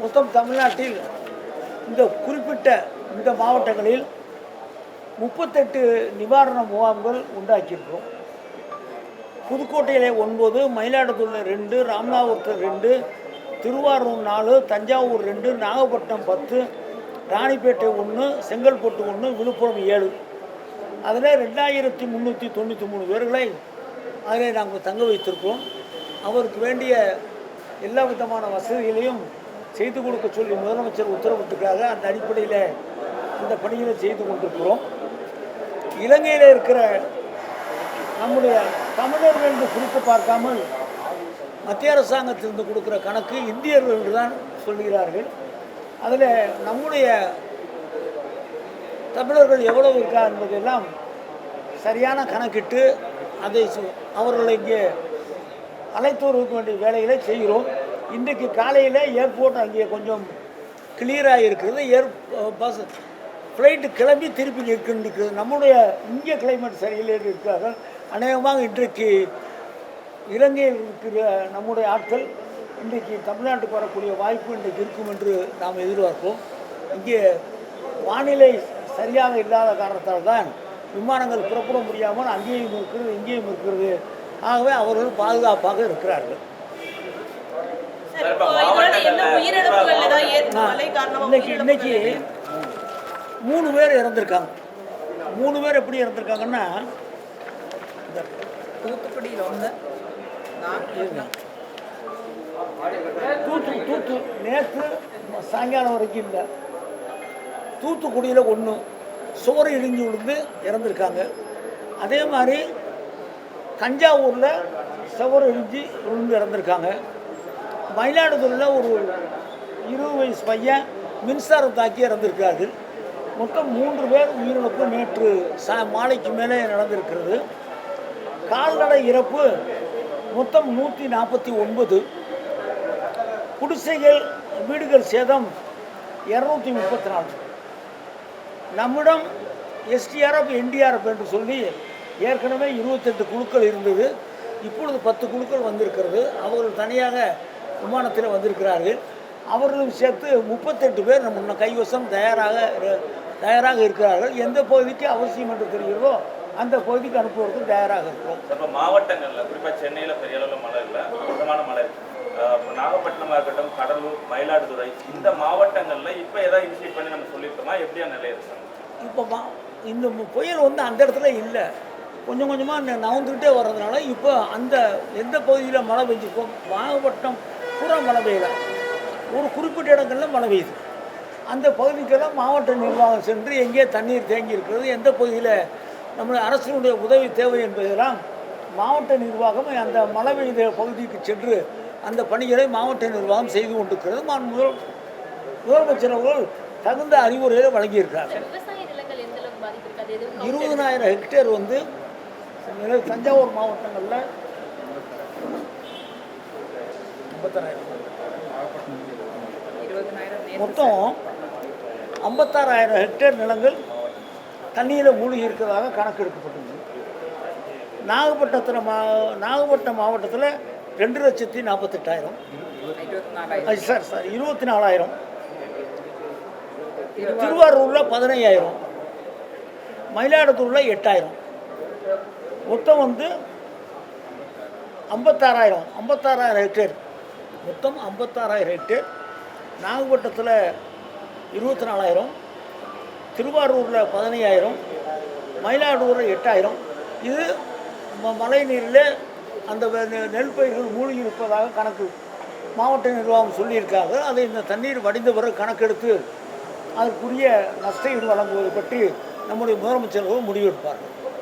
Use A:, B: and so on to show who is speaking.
A: மொத்தம் தமிழ்நாட்டில் இந்த குறிப்பிட்ட இந்த மாவட்டங்களில் முப்பத்தெட்டு நிவாரண முகாம்கள் உண்டாக்கியிருக்கிறோம். புதுக்கோட்டையிலே ஒன்பது மயிலாடுதுறையில் ரெண்டு ராமநாதபுரத்தில் ரெண்டு திருவாரூர் நாலு தஞ்சாவூர் ரெண்டு நாகப்பட்டினம் பத்து ராணிப்பேட்டை ஒன்று செங்கல்பட்டு ஒன்று விழுப்புரம் ஏழு. அதில் ரெண்டாயிரத்தி முந்நூற்றி தொண்ணூற்றி மூணு பேர்களை அதில் நாங்கள் தங்க வைத்திருக்கிறோம். அவருக்கு வேண்டிய எல்லா விதமான வசதிகளையும் செய்து கொடுக்க சொல்லி முதலமைச்சர் உத்தரவிட்டிருக்காங்க அந்த அடிப்படையில் இந்த பணிகளை செய்து கொண்டிருக்கிறோம். இலங்கையில் இருக்கிற நம்முடைய தமிழர்கள் என்று குறித்து பார்க்காமல் மத்திய அரசாங்கத்திலிருந்து கொடுக்குற கணக்கு இந்தியர்கள் என்று தான் சொல்கிறார்கள். அதில் நம்முடைய தமிழர்கள் எவ்வளவு இருக்கா என்பதெல்லாம் சரியான கணக்கிட்டு அதை அவர்களை இங்கே அழைத்து வருவதற்கு வேண்டிய வேலைகளை செய்கிறோம். இன்றைக்கு காலையில் ஏர்போர்ட் அங்கே கொஞ்சம் கிளியராக இருக்கிறது ஏர் பஸ் ஃப்ளைட்டு கிளம்பி திருப்பி நிற்கின்றது. நம்முடைய இந்திய கிளைமேட் சரியில்லை என்று அநேகமாக இன்றைக்கு இலங்கையில் இருக்கிற நம்முடைய ஆட்கள் இன்றைக்கு தமிழ்நாட்டுக்கு வரக்கூடிய வாய்ப்பு இன்றைக்கு இருக்கும் என்று நாம் எதிர்பார்ப்போம். இங்கே வானிலை சரியாக இல்லாத காரணத்தால் தான் விமானங்கள் புறப்பட முடியாமல் அங்கேயும் இருக்கிறது இங்கேயும் இருக்கிறது. ஆகவே அவர்கள் பாதுகாப்பாக இருக்கிறார்கள்
B: சார், இப்போ இதனால என்ன உயிரிழப்புகள் ஏதாவது ஏற்ப- மழை காரணமா
A: இன்னைக்கு மூணு பேர் இறந்துருக்காங்க. மூணு பேர் எப்படி இறந்துருக்காங்கன்னா இந்த
B: தூத்துக்குடியில் ஒன்று
A: தூத்து தூத்து நேற்று சாயங்காலம் வரைக்கும் இல்லை. தூத்துக்குடியில் ஒன்று சுவர் இடிஞ்சு விழுந்து இறந்துருக்காங்க. அதே மாதிரி தஞ்சாவூரில் சுவர் இடிஞ்சு விழுந்து இறந்துருக்காங்க. மயிலாடுதுறையில் ஒரு இருபது வயசு பையன் மின்சாரம் தாக்கி இறந்துருக்காரு. மொத்தம் மூன்று பேர் உயிரிழப்பு நேற்று சா மாலைக்கு மேலே நடந்திருக்கிறது. கால்நடை இறப்பு மொத்தம் நூற்றி நாற்பத்தி ஒன்பது. குடிசைகள் வீடுகள் சேதம் இரநூத்தி முப்பத்தி நாலு நம்மிடம் எஸ்டிஆர்எஃப் என்டிஆர்எஃப் என்று சொல்லி ஏற்கனவே இருபத்தெட்டு குழுக்கள் இருந்தது. இப்பொழுது பத்து குழுக்கள் வந்திருக்கிறது. அவர்கள் தனியாக விமானத்தில் வந்திருக்கிறார்கள். அவர்களும் சேர்த்து முப்பத்தெட்டு பேர் நம்ம இன்னும் கைவசம் தயாராக தயாராக இருக்கிறார்கள். எந்த பகுதிக்கு அவசியம் என்று தெரிகிறதோ அந்த பகுதிக்கு அனுப்புவதற்கு தயாராக இருக்கிறோம்.
C: இப்போ மாவட்டங்கள்ல குறிப்பா சென்னையில பெரிய அளவுல மழை இல்லை மிதமான மழை இருக்கு. அஹ் இப்போ நாகப்பட்டினமா இருக்கட்டும் கடலூர் மயிலாடுதுறை இந்த மாவட்டங்கள்ல இப்போ ஏதாவது இனிஷியேட் பண்ணி நம்ம சொல்லியிருக்கோமா எப்படியா நிலை இருக்கு?
A: இப்போ மா இந்த புயல் வந்து அந்த இடத்துல இல்லை. கொஞ்சம் கொஞ்சமாக நவுந்துக்கிட்டே வர்றதுனால இப்போ அந்த எந்த பகுதியில் மழை பெஞ்சிருக்கோ நாகப்பட்டினம் பூரா மழை பெய்யல ஒரு குறிப்பிட்ட இடங்கள்ல மழை பெய்யுது. அந்த பகுதிக்கெல்லாம் மாவட்ட நிர்வாகம் சென்று எங்கே தண்ணீர் தேங்கி இருக்கிறது எந்த பகுதியில் நம்ம அரசினுடைய உதவி தேவை என்பதெல்லாம் மாவட்ட நிர்வாகம் அந்த மழை பெய்த பகுதிக்கு சென்று அந்த பணிகளை மாவட்ட நிர்வாகம் செய்து கொண்டிருக்கிறது. மாண்பு முதல் முதலமைச்சர் அவர்கள் தகுந்த அறிவுரைகளை
D: எதுவும்
A: இருபதனாயிரம் ஹெக்டேர் வந்து தஞ்சாவூர் மாவட்டங்களில் மொத்தம் ஐம்பத்தாறாயிரம் ஹெக்டேர் நிலங்கள் தண்ணியில் மூழ்கி இருக்கிறதாக கணக்கெடுக்கப்பட்டது நாகப்பட்டினத்தில் மா நாகப்பட்டினம் மாவட்டத்தில் ரெண்டு லட்சத்தி நாற்பத்தெட்டாயிரம் சார் சார் இருபத்தி நாலாயிரம். திருவாரூரில் பதினையாயிரம். மயிலாடுதுறையில் எட்டாயிரம். மொத்தம் வந்து ஐம்பத்தாறாயிரம் ஐம்பத்தாறாயிரம் ஹெக்டேர் மொத்தம் ஐம்பத்தாறாயிரம் ஹெக்டேர் நாகப்பட்டினத்தில் இருபத்தி நாலாயிரம் திருவாரூரில் பதினையாயிரம். மயிலாடுதுறையில் எட்டாயிரம். இது மழை நீரில் அந்த நெ- நெல் பயிர்கள் மூழ்கி இருப்பதாக கணக்கு மாவட்ட நிர்வாகம் சொல்லியிருக்காங்க. அதை இந்த தண்ணீர் வடிந்த பிறகு கணக்கெடுத்து அதற்குரிய நஷ்ட வழங்குவது பற்றி நம்முடைய முதலமைச்சர்கள் முடிவெடுப்பார்கள்.